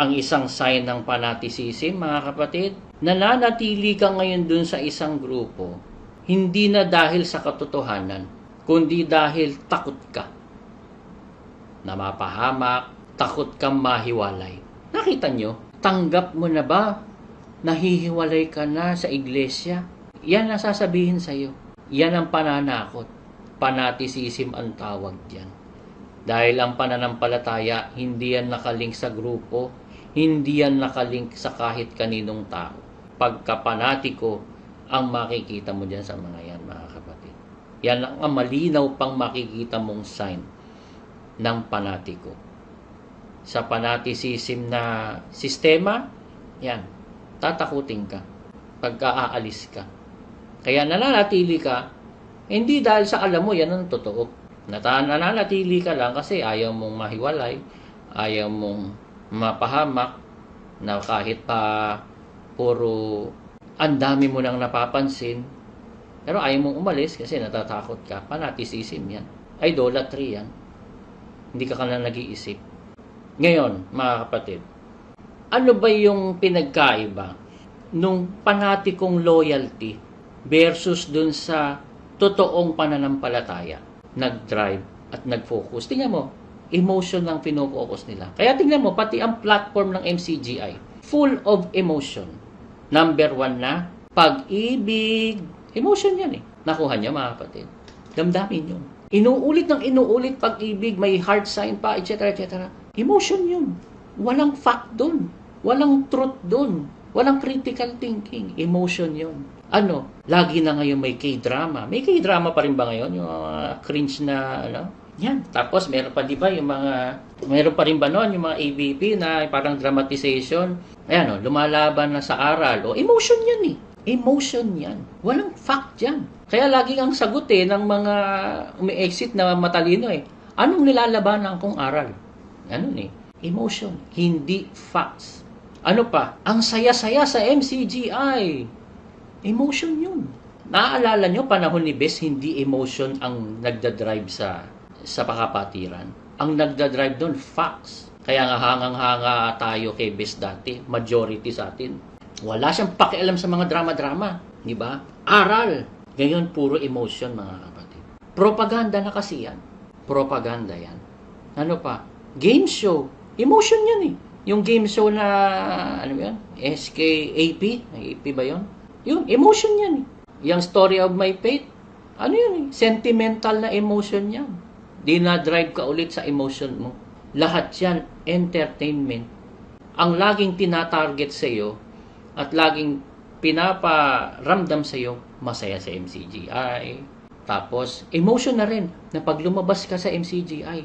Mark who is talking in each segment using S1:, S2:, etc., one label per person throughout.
S1: ang isang sign ng fanaticism, mga kapatid. Nananatili ka ngayon dun sa isang grupo, hindi na dahil sa katotohanan, kundi dahil takot ka na mapahamak, takot kang mahiwalay. Nakita nyo, tanggap mo na ba? Nahihiwalay ka na sa iglesia? Yan ang sasabihin sa'yo. Yan ang pananakot. Fanaticism ang tawag diyan. Dahil ang pananampalataya, hindi yan nakalink sa grupo, hindi yan nakalink sa kahit kaninong tao. Pagkapanatiko, ang makikita mo diyan sa mga yan, mga kapatid. Yan ang malinaw pang makikita mong sign ng panatiko. Sa fanaticism na sistema, yan, tatakutin ka pagka aalis ka. Kaya nananatili ka, hindi dahil sa alam mo, yan ang totoo. Nananatili ka lang kasi ayaw mong mahiwalay, ayaw mong mapahamak, na kahit pa puro ang dami mo nang napapansin, pero ayaw mong umalis kasi natatakot ka. Fanaticism yan. Idolatry yan. Hindi ka ka na nag-iisip. Ngayon, mga kapatid, ano ba yung pinagkaiba nung panatikong loyalty versus dun sa totoong pananampalataya? Nag-drive at nag-focus. Tingnan mo, emotion lang pinofocus nila. Kaya tingnan mo, pati ang platform ng MCGI, full of emotion. Number one na, pag-ibig. Emotion yan eh. Nakuha niya mga kapatid. Damdamin yun. Inuulit ng inuulit pag-ibig, may heart sign pa, etc. etc. Emotion yun. Walang fact dun. Walang truth dun. Walang critical thinking. Emotion yun. Ano? Lagi na ngayon may K-drama. May K-drama pa rin ba ngayon? Yung mga cringe na ano? Yan. Tapos meron pa 'di ba yung mga meron pa rin ba noon yung mga ABP na parang dramatization. Ayan oh, lumalaban na sa aral. O emotion 'yan eh. Emotion 'yan. Walang fact 'yan. Kaya lagi ang sagot eh ng mga umi-exit na matalino eh. Anong nilalabanan kong aral? Ano eh? Emotion, hindi facts. Ano pa? Ang saya-saya sa MCGI. Emotion yun. Naaalala nyo, panahon ni Bes, hindi emotion ang nagdadrive sa sa pakapatiran. Ang nagdadrive doon, facts. Kaya nga hangang-hanga tayo kay Bes dati, majority sa atin. Wala siyang pakialam sa mga drama-drama. Di ba? Aral. Ngayon, puro emotion, mga kapatid. Propaganda na kasi yan. Propaganda yan. Ano pa? Game show. Emotion yan eh. Yung game show na, ano yan? SKAP? AP ba yon? Yun, emotion yan eh. Yung story of my faith, ano yun eh? Sentimental na emotion yan. Di na-drive ka ulit sa emotion mo. Lahat yan, entertainment. Ang laging tinatarget sa iyo at laging pinaparamdam sa iyo, masaya sa MCGI. Tapos, emotion na rin na pag lumabas ka sa MCGI,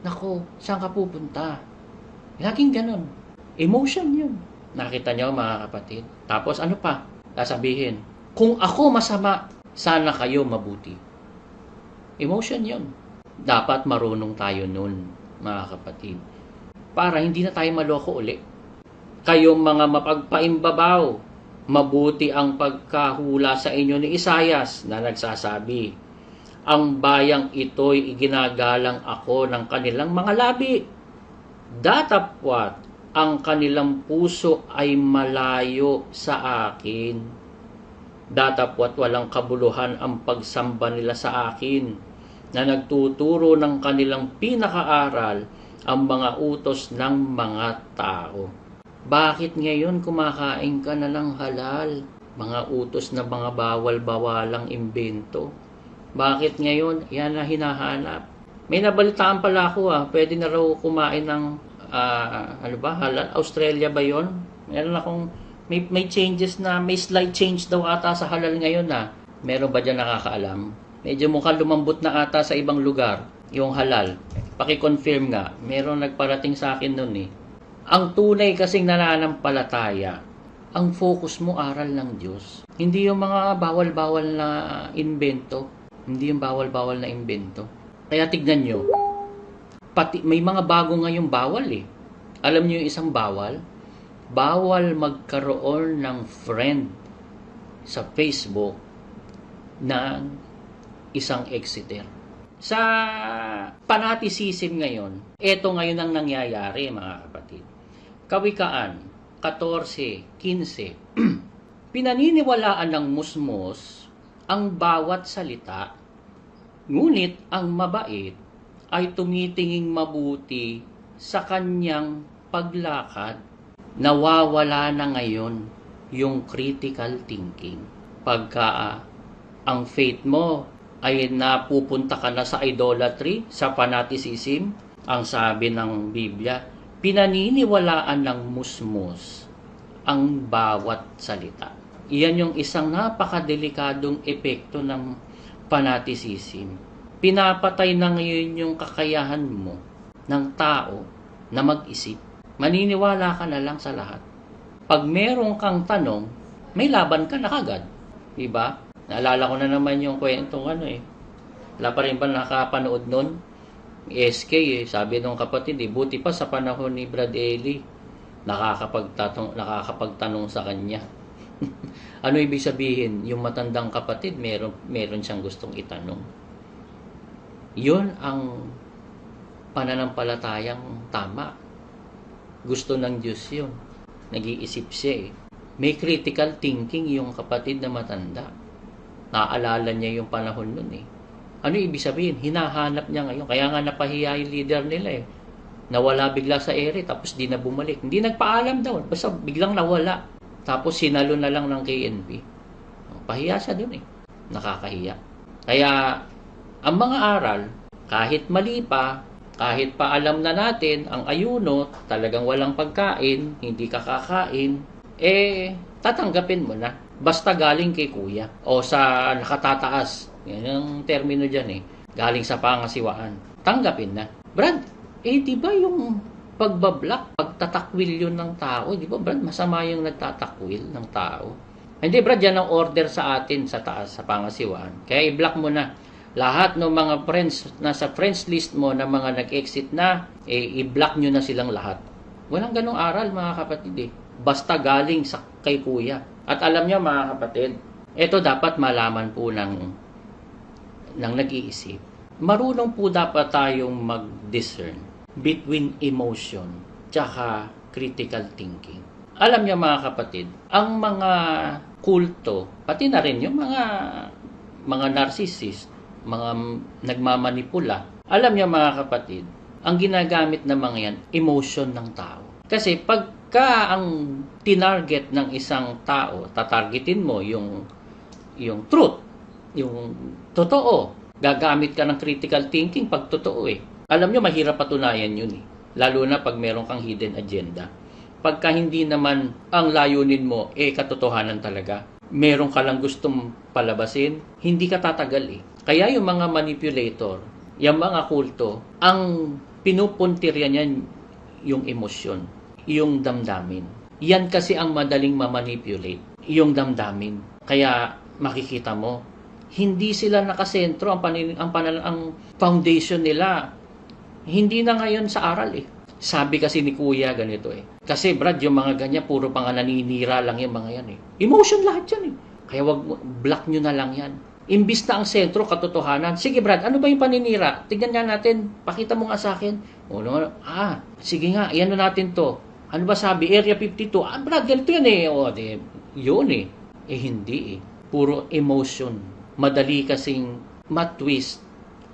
S1: nako, saan ka pupunta? Laging ganun. Emotion yun. Nakita niyo mga kapatid. Tapos ano pa? Sasabihin, kung ako masama, sana kayo mabuti. Emotion yun. Dapat marunong tayo nun, mga kapatid. Para hindi na tayo maloko uli. Kayong mga mapagpaimbabaw, mabuti ang pagkahula sa inyo ni Isayas na nagsasabi, Ang bayang ito'y iginagalang ako ng kanilang mga labi. Datapwat ang kanilang puso ay malayo sa akin. Datapwat walang kabuluhan ang pagsamba nila sa akin na nagtuturo ng kanilang pinakaaral ang mga utos ng mga tao. Bakit ngayon kumakain ka na lang halal? Mga utos na mga bawal-bawalang imbento. Bakit ngayon yan na hinahanap? May nabalitaan pala ako ah, pwede na raw kumain ng ah, ano ba, halal? Australia ba yon? Meron akong may, may changes na, may slight change daw ata sa halal ngayon na. Meron ba dyan nakakaalam? Medyo mukhang lumambot na ata sa ibang lugar yung halal. Paki-confirm nga, meron nagparating sa akin noon eh. Ang tunay kasing nananampalataya, ang focus mo aral ng Diyos. Hindi yung mga bawal-bawal na invento. Hindi yung bawal-bawal na invento. Kaya tignan nyo, pati may mga bago ngayong bawal eh. Alam niyo yung isang bawal? Bawal magkaroon ng friend sa Facebook ng isang exeter. Sa fanaticism ngayon, ito ngayon ang nangyayari mga kapatid. Kawikaan 14:15. Pinaniniwalaan ng musmos ang bawat salita, ngunit ang mabait ay tumitinging mabuti sa kanyang paglakad. Nawawala na ngayon yung critical thinking. Pagka ah, ang faith mo ay napupunta ka na sa idolatry, sa fanaticism, ang sabi ng Biblia, pinaniniwalaan ng musmos ang bawat salita. Iyan yung isang napakadelikadong epekto ng fanaticism. Pinapatay na ngayon yung kakayahan mo ng tao na mag-isip. Maniniwala ka na lang sa lahat. Pag meron kang tanong, may laban ka na kagad. Diba? Naalala ko na naman yung kwentong ano eh. Wala pa rin ba nakapanood nun? SK eh, sabi nung kapatid eh, buti pa sa panahon ni Brad Eli, nakakapagtatong, nakakapagtanong sa kanya. ano ibig sabihin? Yung matandang kapatid, meron, meron siyang gustong itanong. Yun ang pananampalatayang tama. Gusto ng Diyos yun. Nag-iisip siya eh. May critical thinking yung kapatid na matanda. Naaalala niya yung panahon nun eh. Ano ibig sabihin? Hinahanap niya ngayon. Kaya nga napahiya yung leader nila eh. Nawala bigla sa ere tapos di na bumalik. Hindi nagpaalam daw. Basta biglang nawala. Tapos sinalo na lang ng KNP. Pahiya siya dun eh. Nakakahiya. Kaya ang mga aral, kahit mali pa, kahit pa alam na natin ang ayuno, talagang walang pagkain, hindi ka kakain, eh tatanggapin mo na. Basta galing kay kuya o sa nakatataas. Yan ang termino dyan eh. Galing sa pangasiwaan. Tanggapin na. Brad, eh di ba yung pagbablock, pagtatakwil yun ng tao, di ba Brad, masama yung nagtatakwil ng tao. Hindi Brad, yan ang order sa atin sa taas, sa pangasiwaan. Kaya i-block mo na. Lahat ng mga friends, nasa friends list mo na mga nag-exit na, eh, i-block nyo na silang lahat. Walang ganong aral mga kapatid eh. Basta galing sa kay kuya. At alam niyo mga kapatid, ito dapat malaman po ng, ng nag-iisip. Marunong po dapat tayong mag-discern between emotion tsaka critical thinking. Alam niyo mga kapatid, ang mga kulto, pati na rin yung mga mga narcissist, mga nagmamanipula. Alam niyo mga kapatid, ang ginagamit ng mga yan, emotion ng tao. Kasi pagka ang tinarget ng isang tao, tatargetin mo yung yung truth, yung totoo. Gagamit ka ng critical thinking pag totoo eh. Alam nyo, mahirap patunayan yun eh. Lalo na pag meron kang hidden agenda. Pagka hindi naman ang layunin mo, eh katotohanan talaga. Meron ka lang gustong palabasin, hindi ka tatagal eh. Kaya yung mga manipulator, yung mga kulto, ang pinupuntirya niyan yung emosyon, yung damdamin. Yan kasi ang madaling mamanipulate, yung damdamin. Kaya makikita mo, hindi sila nakasentro ang panin, ang, panan, ang foundation nila. Hindi na ngayon sa aral eh. Sabi kasi ni Kuya ganito eh. Kasi Brad, yung mga ganyan, puro pang naninira lang yung mga yan eh. Emotion lahat yan eh. Kaya wag block nyo na lang yan. Imbis na ang sentro, katotohanan. Sige Brad, ano ba yung paninira? Tignan nga natin. Pakita mo nga sa akin. O, no, ah, sige nga, iyan na natin to. Ano ba sabi? Area 52. Ah, Brad, ganito yan eh. O, di, yun eh. Eh, hindi eh. Puro emotion. Madali kasing matwist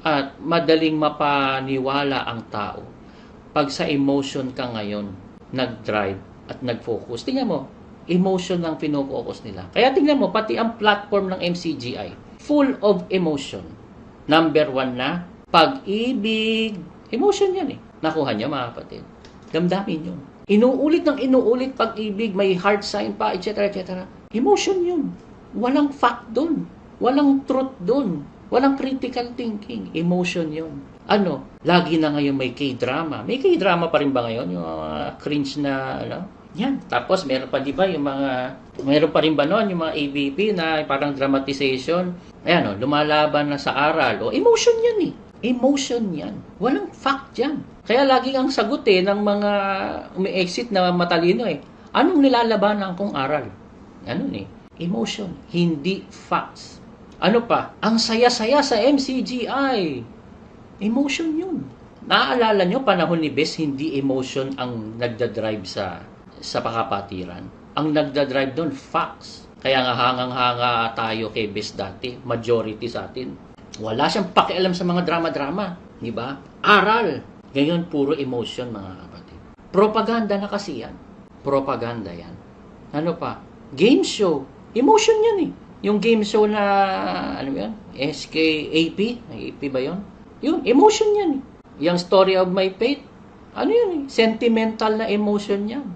S1: at madaling mapaniwala ang tao pag sa emotion ka ngayon nag-drive at nag-focus. Tingnan mo, emotion lang pinofocus nila. Kaya tingnan mo, pati ang platform ng MCGI, full of emotion. Number one na, pag-ibig. Emotion yan eh. Nakuha niya mga kapatid. Damdamin yun. Inuulit ng inuulit pag-ibig, may heart sign pa, etc. etc. Emotion yun. Walang fact doon. Walang truth doon. Walang critical thinking. Emotion yun. Ano? Lagi na ngayon may K-drama. May K-drama pa rin ba ngayon? Yung mga cringe na, ano? Yan. Tapos meron pa di ba yung mga, meron pa rin ba noon yung mga ABP na parang dramatization? Ayan o, lumalaban na sa aral. O, emotion yan eh. Emotion yan. Walang fact yan. Kaya lagi ang sagot eh ng mga umi-exit na matalino eh. Anong nilalabanan kong aral? Ano eh? Emotion. Hindi facts. Ano pa? Ang saya-saya sa MCGI. Emotion yun. Naaalala nyo, panahon ni Bes, hindi emotion ang nagdadrive sa, sa pakapatiran. Ang nagdadrive doon, facts. Kaya nga hangang-hanga tayo kay Bes dati, majority sa atin. Wala siyang pakialam sa mga drama-drama, di ba? Aral. Ngayon, puro emotion, mga kapatid. Propaganda na kasi yan. Propaganda yan. Ano pa? Game show. Emotion yan eh. Yung game show na, ano yan? SKAP? AP ba yun? Yun, emotion yan eh. Yung story of my faith, ano yun eh? Sentimental na emotion yan.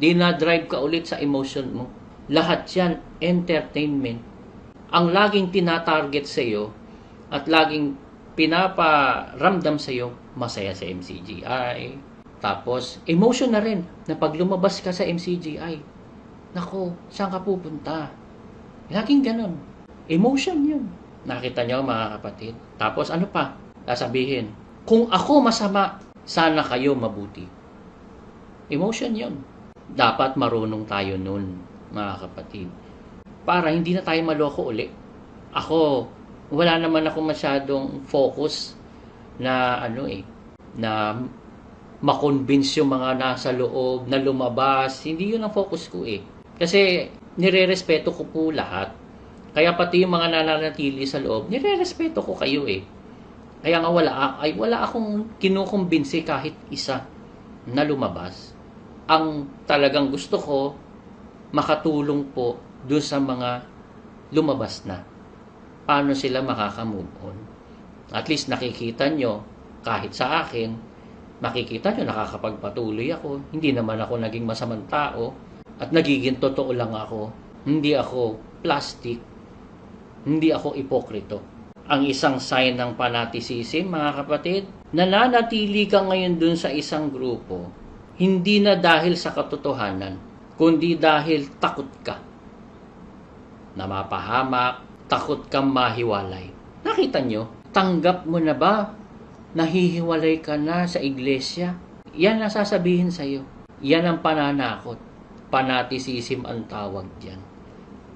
S1: Di na-drive ka ulit sa emotion mo. Lahat yan, entertainment. Ang laging tinatarget sa iyo at laging pinaparamdam sa iyo, masaya sa MCGI. Tapos, emotion na rin na pag lumabas ka sa MCGI, nako, saan ka pupunta? Laging ganon. Emotion yun. Nakita nyo mga kapatid. Tapos ano pa? Sasabihin, kung ako masama, sana kayo mabuti. Emotion yun. Dapat marunong tayo nun, mga kapatid. Para hindi na tayo maloko uli. Ako, wala naman ako masyadong focus na ano eh, na makonvince yung mga nasa loob na lumabas. Hindi yun ang focus ko eh. Kasi nire-respeto ko po lahat. Kaya pati yung mga nananatili sa loob, nire-respeto ko kayo eh. Kaya nga wala, ay wala akong kinukumbinsi kahit isa na lumabas. Ang talagang gusto ko, makatulong po doon sa mga lumabas na. Paano sila makaka-move on. At least nakikita nyo, kahit sa akin, makikita nyo nakakapagpatuloy ako. Hindi naman ako naging masamang tao. At nagiging totoo lang ako. Hindi ako plastic. Hindi ako ipokrito ang isang sign ng fanaticism, mga kapatid. Nananatili ka ngayon dun sa isang grupo, hindi na dahil sa katotohanan, kundi dahil takot ka na mapahamak, takot kang mahiwalay. Nakita nyo, tanggap mo na ba nahihiwalay ka na sa iglesia? Yan ang sasabihin sa'yo. Yan ang pananakot. Fanaticism ang tawag diyan.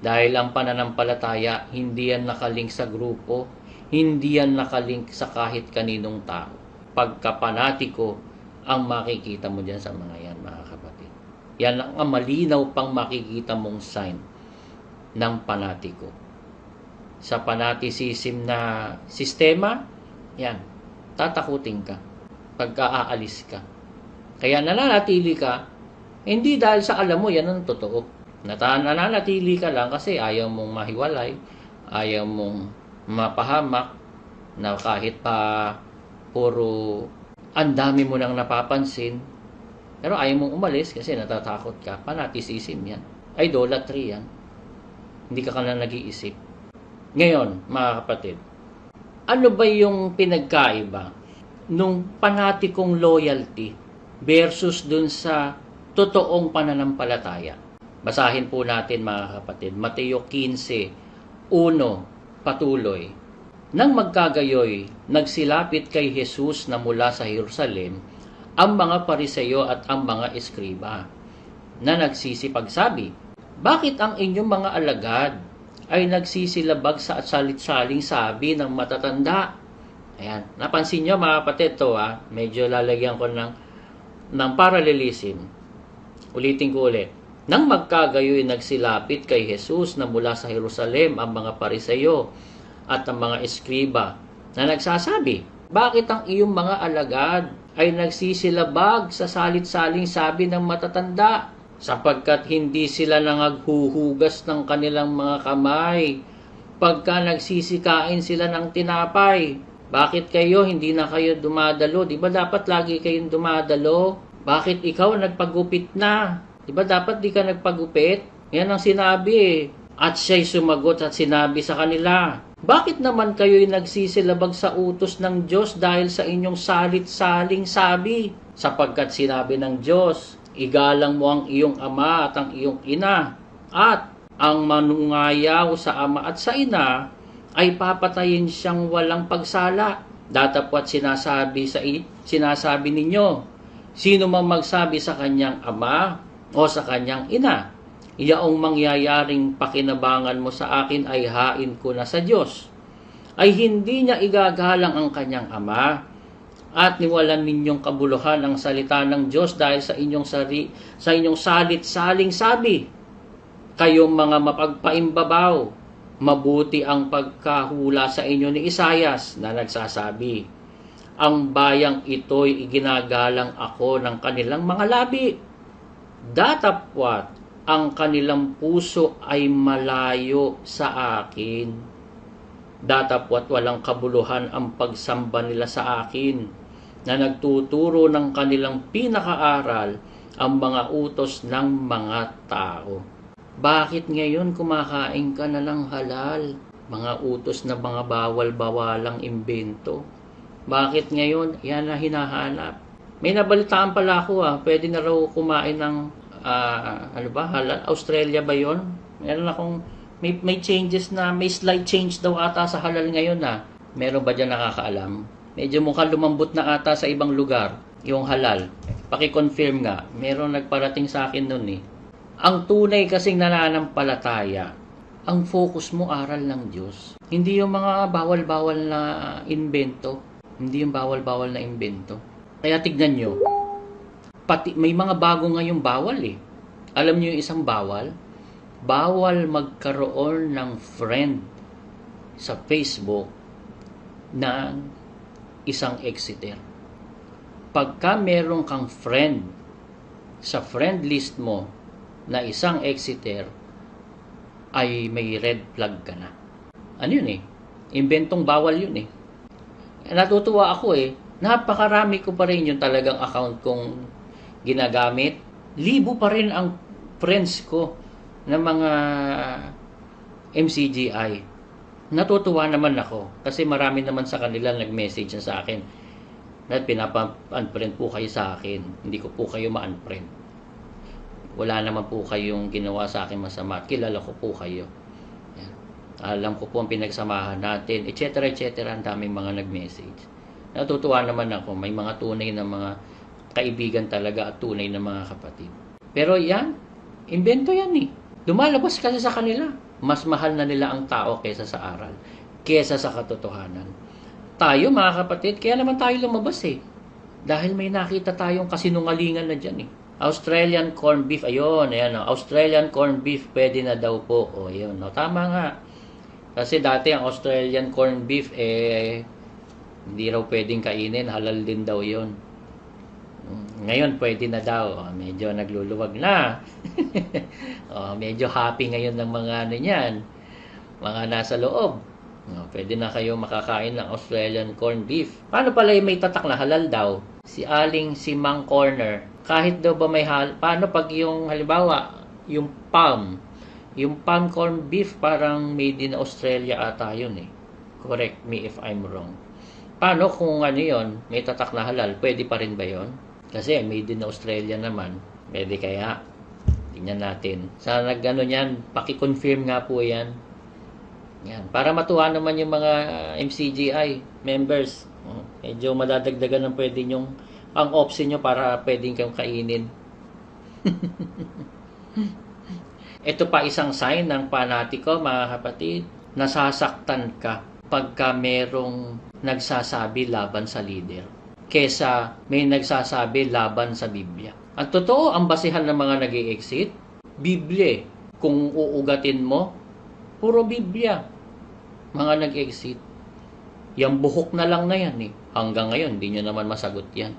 S1: Dahil ang pananampalataya, hindi yan nakalink sa grupo, hindi yan nakalink sa kahit kaninong tao. Pagkapanatiko ang makikita mo dyan sa mga yan, mga kapatid. Yan ang malinaw pang makikita mong sign ng panatiko. Sa fanaticism na sistema, yan, tatakutin ka pagka aalis ka. Kaya nananatili ka, hindi dahil sa alam mo, yan ang totoo. Nananatili ka lang kasi ayaw mong mahiwalay, ayaw mong mapahamak na kahit pa puro ang dami mo nang napapansin pero ayaw mong umalis kasi natatakot ka fanaticism yan idolatry yan hindi ka ka na nag-iisip ngayon mga kapatid ano ba yung pinagkaiba nung panatikong loyalty versus dun sa totoong pananampalataya basahin po natin mga kapatid Mateo 15 1 patuloy. Nang magkagayoy, nagsilapit kay Jesus na mula sa Jerusalem ang mga pariseyo at ang mga eskriba na nagsisipagsabi, Bakit ang inyong mga alagad ay nagsisilabag sa salit-saling sabi ng matatanda? Ayan, napansin nyo mga kapatid to ha, medyo lalagyan ko ng, ng parallelism. Ulitin ko ulit. Nang magkagayoy nagsilapit kay Jesus na mula sa Jerusalem ang mga pariseyo at ang mga eskriba na nagsasabi, Bakit ang iyong mga alagad ay nagsisilabag sa salit-saling sabi ng matatanda sapagkat hindi sila nangaghuhugas ng kanilang mga kamay pagka nagsisikain sila ng tinapay. Bakit kayo hindi na kayo dumadalo? Di ba dapat lagi kayong dumadalo? Bakit ikaw nagpagupit na? Di ba dapat di ka nagpagupit? Yan ang sinabi eh. At siya'y sumagot at sinabi sa kanila, Bakit naman kayo'y nagsisilabag sa utos ng Diyos dahil sa inyong salit-saling sabi? Sapagkat sinabi ng Diyos, Igalang mo ang iyong ama at ang iyong ina, at ang manungayaw sa ama at sa ina ay papatayin siyang walang pagsala. Datapwat sinasabi sa sinasabi ninyo, sino mang magsabi sa kanyang ama o sa kanyang ina. Iyaong mangyayaring pakinabangan mo sa akin ay hain ko na sa Diyos. Ay hindi niya igagalang ang kanyang ama at niwalan ninyong kabuluhan ang salita ng Diyos dahil sa inyong sari, sa inyong salit-saling sabi. Kayong mga mapagpaimbabaw, mabuti ang pagkahula sa inyo ni Isayas na nagsasabi, Ang bayang ito'y iginagalang ako ng kanilang mga labi. Datapwat ang kanilang puso ay malayo sa akin. Datapwat walang kabuluhan ang pagsamba nila sa akin na nagtuturo ng kanilang pinakaaral ang mga utos ng mga tao. Bakit ngayon kumakain ka na ng halal? Mga utos na mga bawal-bawalang imbento. Bakit ngayon yan na hinahanap? May nabalitaan pala ako ah, pwede na raw kumain ng ah, ano ba, halal? Australia ba yon? Meron akong may, may changes na, may slight change daw ata sa halal ngayon na. Meron ba dyan nakakaalam? Medyo mukhang lumambot na ata sa ibang lugar yung halal. Paki-confirm nga. Meron nagparating sa akin noon eh. Ang tunay kasing nananampalataya, ang focus mo aral ng Diyos. Hindi yung mga bawal-bawal na invento. Hindi yung bawal-bawal na invento. Kaya tignan nyo, pati, may mga bago ngayong bawal eh. Alam nyo yung isang bawal? Bawal magkaroon ng friend sa Facebook ng isang exiter. Pagka meron kang friend sa friend list mo na isang exiter, ay may red flag ka na. Ano yun eh? Inventong bawal yun eh. Natutuwa ako eh. Napakarami ko pa rin yung talagang account kong ginagamit. Libo pa rin ang friends ko ng mga MCGI natutuwa naman ako kasi marami naman sa kanila nag-message na sa akin na pinapa-unfriend po kayo sa akin. Hindi ko po kayo ma-unfriend. Wala naman po kayong ginawa sa akin masama. Kilala ko po kayo. Yan. Alam ko po ang pinagsamahan natin, etc. etc. Ang daming mga nag-message. Natutuwa naman ako. May mga tunay na mga kaibigan talaga at tunay na mga kapatid. Pero yan, invento yan eh. Lumalabas kasi sa kanila mas mahal na nila ang tao kaysa sa aral, kaysa sa katotohanan. Tayo mga kapatid, kaya naman tayo lumabas eh. Dahil may nakita tayong kasinungalingan na dyan eh. Australian corn beef, ayun, ayan, no. Australian corn beef, pwede na daw po. O, yun, no. Tama nga. Kasi dati ang Australian corn beef, eh, hindi raw pwedeng kainin, halal din daw yon ngayon pwede na daw. Oh, medyo nagluluwag na. oh, medyo happy ngayon ng mga ano niyan. Mga nasa loob. Oh, pwede na kayo makakain ng Australian corn beef. Paano pala yung may tatak na halal daw? Si Aling si Mang Corner. Kahit daw ba may hal... Paano pag yung halimbawa, yung palm, yung palm corn beef parang made in Australia ata yun eh. Correct me if I'm wrong. Paano kung ano yon may tatak na halal, pwede pa rin ba yon? Kasi made in Australia naman. Pwede kaya? Tingnan natin. Sa nagano niyan, paki-confirm nga po yan. Yan. Para matuwa naman yung mga MCGI members. Oh, medyo madadagdagan ng pwede yung ang option nyo para pwedeng kang kainin. Ito pa isang sign ng panatiko, mga kapatid. Nasasaktan ka pagka merong nagsasabi laban sa leader kesa may nagsasabi laban sa Biblia. Ang totoo, ang basihan ng mga nag exit Biblia. Kung uugatin mo, puro Biblia. Mga nag-exit. Yang buhok na lang na yan eh. Hanggang ngayon, hindi nyo naman masagot yan.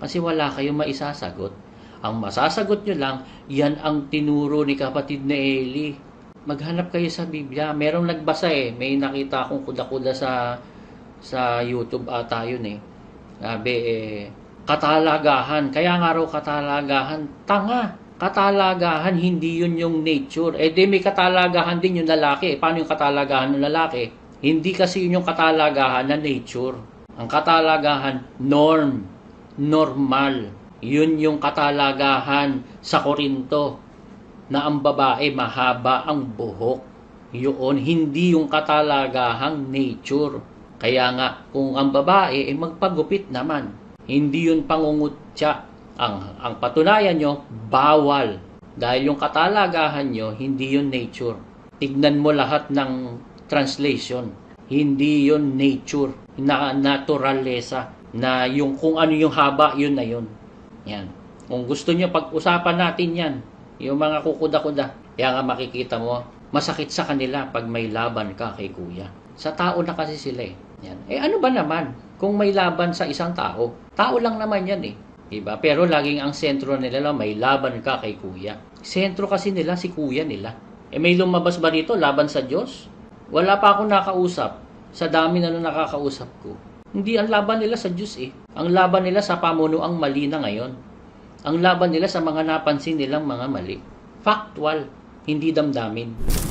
S1: Kasi wala kayong maisasagot. Ang masasagot nyo lang, yan ang tinuro ni kapatid na Eli. Maghanap kayo sa Biblia. Merong nagbasa eh. May nakita akong kuda-kuda sa sa YouTube ata yun eh sabi eh, katalagahan. Kaya nga raw katalagahan, tanga. Katalagahan, hindi yun yung nature. Eh di may katalagahan din yung lalaki. Paano yung katalagahan ng lalaki? Hindi kasi yun yung katalagahan na nature. Ang katalagahan, norm. Normal. Yun yung katalagahan sa Korinto na ang babae mahaba ang buhok. Yun, hindi yung katalagahang nature. Kaya nga, kung ang babae ay magpagupit naman, hindi yun pangungutya. Ang, ang patunayan nyo, bawal. Dahil yung katalagahan nyo, hindi yun nature. Tignan mo lahat ng translation. Hindi yun nature, na naturalesa. na yung kung ano yung haba, yun na yun. Yan. Kung gusto nyo, pag-usapan natin yan. Yung mga kukuda-kuda. Kaya nga makikita mo, masakit sa kanila pag may laban ka kay kuya. Sa tao na kasi sila eh. Yan. Eh ano ba naman kung may laban sa isang tao? Tao lang naman yan eh. Diba? Pero laging ang sentro nila lang, may laban ka kay kuya. Sentro kasi nila si kuya nila. Eh may lumabas ba dito laban sa Diyos? Wala pa akong nakausap sa dami na nung nakakausap ko. Hindi ang laban nila sa Diyos eh. Ang laban nila sa pamunuang mali na ngayon. Ang laban nila sa mga napansin nilang mga mali. Factual, hindi damdamin.